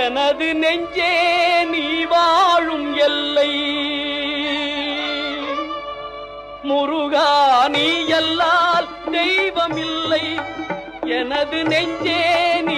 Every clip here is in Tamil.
எனது நெஞ்சே நீ வாழும் எல்லை. முருகா நீ எல்லால் தெய்வமில்லை எனது நெஞ்சே நீ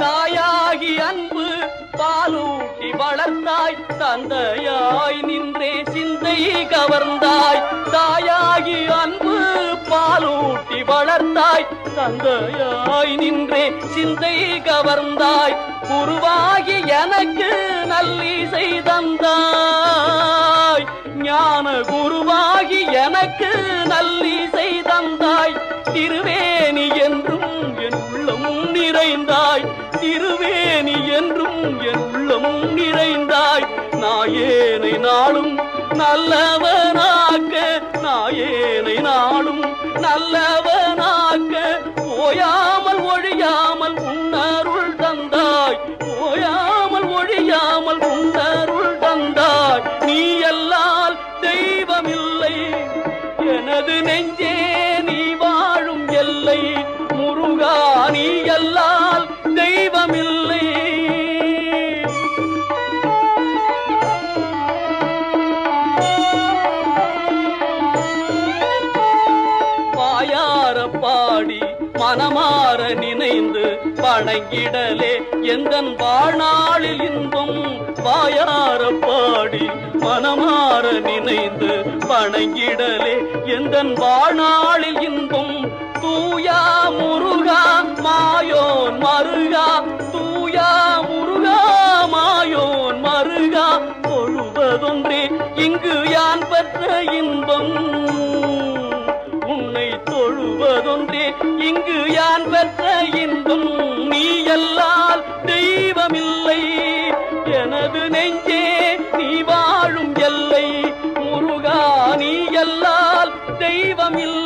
தாயாகி அன்பு பாலூட்டி வளர்ந்தாய் தந்தையாய் நின்றே சிந்தை கவர்ந்தாய். தாயாகி அன்பு பாலூட்டி வளர்ந்தாய் தந்தையாய் நின்றே சிந்தை கவர்ந்தாய். குருவாகி எனக்கு நல்லிசை தந்தாய். ஞான குருவாகி எனக்கு நல்லிசை தந்தாய். திருவே என்றும் என் உள்ளமும் நிறைந்தாய். நாயேனை நாளும் நல்லவனாக்க நாயேனை நாளும் நல்லவனாக்க. ஓயாமல் ஒழியாமல் உன்னருள் தந்தாய். ஓயாமல் ஒழியாமல் உன்னருள் தந்தாய். நீ எல்லால் தெய்வமில்லை. எனது நெஞ்சே நீ வாழும் எல்லை. முருகா நீ எல்லா பாடி மனமாற நினைந்து வணங்கிடலே. எந்தன் வாழ்நாளில் இன்பம் வாயார பாடி மனமாற நினைந்து வணங்கிடலே. எந்தன் வாழ்நாளில் இன்பம்? தூயா முருகா மாயோன் மருகா. தூயா முருகா மாயோன் மருகா. பொழுவதொன்றே இங்கு பெற்ற இன்பம் நீ எல்லால் தெய்வமில்லை. எனது நெஞ்சே நீ வாழும் எல்லை. முருகா நீ எல்லால் தெய்வமில்லை.